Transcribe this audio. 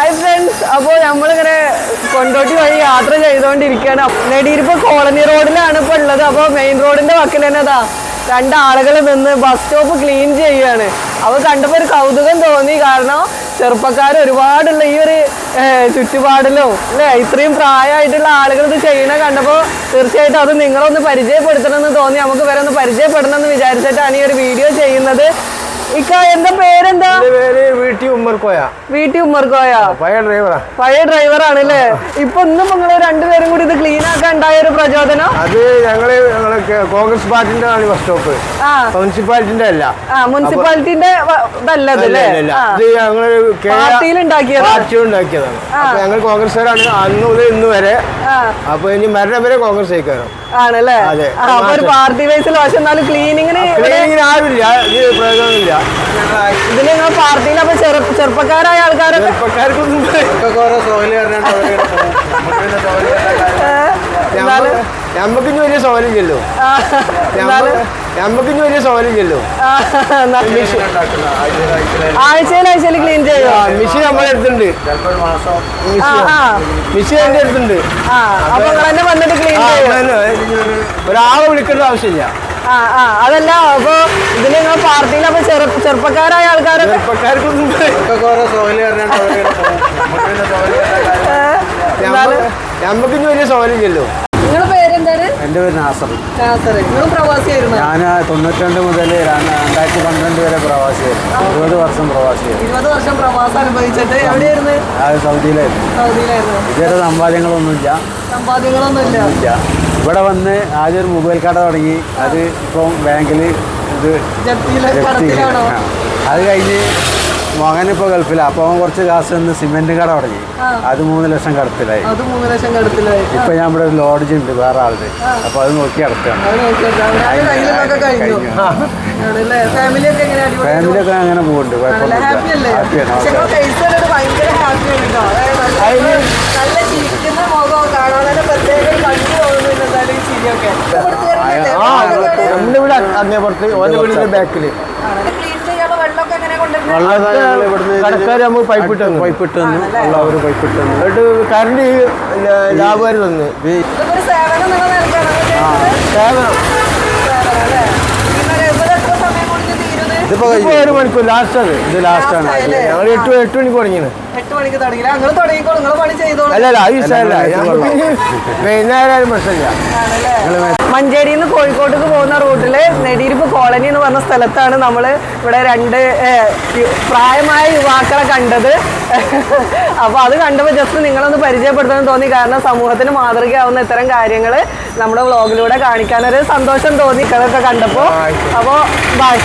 Hi friends അപ്പോൾ നമ്മളിങ്ങനെ കൊണ്ടോട്ടി വഴി യാത്ര ചെയ്തുകൊണ്ടിരിക്കുകയാണ്. നെടിയിരിപ്പ് കോളനി റോഡിലാണ് ഇപ്പോൾ ഉള്ളത്. അപ്പോൾ മെയിൻ റോഡിന്റെ വക്കിൽ തന്നെ അതാ രണ്ടാളുകൾ നിന്ന് ബസ് സ്റ്റോപ്പ് ക്ലീൻ ചെയ്യുകയാണ്. അപ്പോൾ കണ്ടപ്പോൾ ഒരു കൗതുകം തോന്നി. കാരണം ചെറുപ്പക്കാർ ഒരുപാടുള്ള ഈ ഒരു ചുറ്റുപാടിലും അല്ലേ? ഇത്രയും പ്രായമായിട്ടുള്ള ആളുകൾ ഇത് ചെയ്യണ കണ്ടപ്പോൾ തീർച്ചയായിട്ടും അത് നിങ്ങളൊന്ന് പരിചയപ്പെടുത്തണമെന്ന് തോന്നി. നമുക്ക് വരെ ഒന്ന് പരിചയപ്പെടണമെന്ന് വിചാരിച്ചിട്ടാണ് ഈ ഒരു വീഡിയോ ചെയ്യുന്നത്. ഇക്ക എന്താ പേരെന്താ? പേര് വീട്ടി ഉമ്മർക്കോയ. വീട്ടി ഉമ്മർക്കോയ. പഴയ ഡ്രൈവറാ. പഴയ ഡ്രൈവറാണ് അല്ലേ ഇപ്പൊ ഇന്നും നിങ്ങൾ രണ്ടുപേരും കൂടി ഇത് ക്ലീൻ ആക്കാൻ ഉണ്ടായ ഒരു പ്രചോദനം? അത് ഞങ്ങൾ കോൺഗ്രസ് പാർട്ടിന്റെ ആണ് ബസ് സ്റ്റോപ്പ് മുനിസിപ്പാലിറ്റിന്റെ അല്ല. മുനിസിപ്പാലിറ്റിന്റെ ഉണ്ടാക്കിയതാണ് അപ്പൊ ഞങ്ങൾ കോൺഗ്രസ്സുകാരാണ് അന്ന് മുതൽ ഇന്ന് വരെ. അപ്പൊ ഇനി മരണം വരെ കോൺഗ്രസ് ആണല്ലേ? ഒരു പാർട്ടി വൈസിൽ പക്ഷെ എന്നാലും ക്ലീനിങ്ങിന് ക്ലീനിങ്ങിന് ആരുമില്ല. ഇത് പ്രയോജനമില്ല. ഇതിൽ നിങ്ങൾ പാർട്ടിയിൽ അപ്പൊ ചെറു ചെറുപ്പക്കാരായ ആൾക്കാരൊക്കെ ചെറുപ്പക്കാർക്കൊന്നും ഇനി വലിയ സോലം ചെല്ലോ ആ, ഇനി വലിയ സോലം ചെല്ലോ ആ, എന്നാലും ആഴ്ചയിൽ ആഴ്ചയിൽ ക്ലീൻ ചെയ്യോ? മിഷി നമ്മളെ അടുത്തുണ്ട്. മിഷി എന്റെ അടുത്തുണ്ട്. അപ്പൊ തന്നെ വന്നിട്ട് ക്ലീൻ ഒരാളെ വിളിക്കേണ്ട ആവശ്യമില്ല. ആ ആ അതല്ല അപ്പൊ ഇതിൽ നിങ്ങൾ പാർട്ടിയിൽ അപ്പൊ ചെറു ചെറുപ്പക്കാരായ ആൾക്കാരൊക്കെ ചെറുപ്പക്കാർക്കൊന്നും എന്നാലും? ഞമ്മക്ക് ഇനി വലിയ എന്റെ പേര് നാസർ. ഞാൻ തൊണ്ണൂറ്റി രണ്ട് തൊണ്ണൂറ്റിരണ്ട് മുതൽ രണ്ടായിരത്തി പന്ത്രണ്ട് വരെ പ്രവാസിയായിരുന്നു. ഇരുപത് വർഷം പ്രവാസിയായിരുന്നു. അത് സൗദിയിലായിരുന്നു. ഇതുവരെ സമ്പാദ്യങ്ങളൊന്നുമില്ല. സമ്പാദ്യങ്ങളൊന്നുമില്ല. ഇവിടെ വന്ന് ആദ്യം ഒരു മൊബൈൽ കട തുടങ്ങി. അത് ഇപ്പം ബാങ്കിൽ ഇത്. അത് കഴിഞ്ഞ് മകനിപ്പോൾ ഗൾഫില അപ്പൊ അവൻ കുറച്ച് കാശ് നിന്ന് സിമെന്റ് കട തുടങ്ങി. അത് മൂന്ന് ലക്ഷം കടത്തിലായി അത് മൂന്ന് ലക്ഷം കടത്തിലായി ആ, ഇപ്പം ഞാൻ ഇവിടെ ഒരു ലോഡ്ജ് ഉണ്ട് വേറെ ആളുടെ അപ്പൊ അത് നോക്കി അടക്കാണ് ഫാമിലി ഒക്കെ അങ്ങനെ പോകുന്നുണ്ട് കുഴപ്പമൊന്നുമില്ല അല്ലേ ഹാപ്പിയാണ് പക്ഷെ ഓക്കെ ഫേസ് കണ്ടിട്ട് ഭയങ്കര ഹാപ്പി ആണ് കേട്ടോ അതായത് നല്ല- നല്ല ചിരിക്കുന്ന മുഖം കാണാൻ തന്നെ പ്രത്യേക ഒരു ഭംഗി തോന്നുന്നുണ്ട് എന്തായാലും ഈ ചിരിയൊക്കെ ഇവിടുത്തെ വരുന്നില്ലേ? ആ വെള്ളമൊക്കെ എവിടെയാ? നമ്മുടെ വീട് അങ്ങേപ്പുറത്ത് ഓന്റെ വീടിന്റെ ബാക്കിൽ കടക്കാർ നമുക്ക് പൈപ്പ് ഇട്ടു പൈപ്പ് ഇട്ടു തന്നു അവർ പൈപ്പ് ഇട്ടു തന്നു. എന്നിട്ട് കറണ്ട് ലാഭമായിരുന്നു തന്നു. ഇതിപ്പോ ഒരു മണിക്കൂർ ലാസ്റ്റ് ആണ്. ഇത് ലാസ്റ്റ് ആണ്? ഞങ്ങൾ എട്ട് എട്ട് മണിക്ക് തുടങ്ങിയത് എട്ട് മണിക്ക് തുടങ്ങില്ല നിങ്ങൾ തുടങ്ങിക്കോളൂ നിങ്ങൾ പണി ചെയ്തോളൂ അല്ല അല്ല അത് ഞങ്ങൾക്ക് വൈകുന്നേരം പ്രശ്നമില്ല. മഞ്ചേരിയിൽ നിന്ന് കോഴിക്കോട്ടേക്ക് പോകുന്ന റൂട്ടിൽ നെടിയിരിപ്പ് കോളനി എന്ന് പറഞ്ഞ സ്ഥലത്താണ് നമ്മൾ ഇവിടെ രണ്ട് പ്രായമായ യുവാക്കളെ കണ്ടത്. അപ്പോൾ അത് കണ്ടപ്പോൾ ജസ്റ്റ് നിങ്ങളൊന്ന് പരിചയപ്പെടുത്താൻ തോന്നി. കാരണം സമൂഹത്തിന് മാതൃകയാവുന്ന ഇത്തരം കാര്യങ്ങൾ നമ്മുടെ വ്ളോഗിലൂടെ കാണിക്കാനൊരു സന്തോഷം തോന്നി. ഇതൊക്കെ കണ്ടപ്പോൾ അപ്പോൾ ബൈ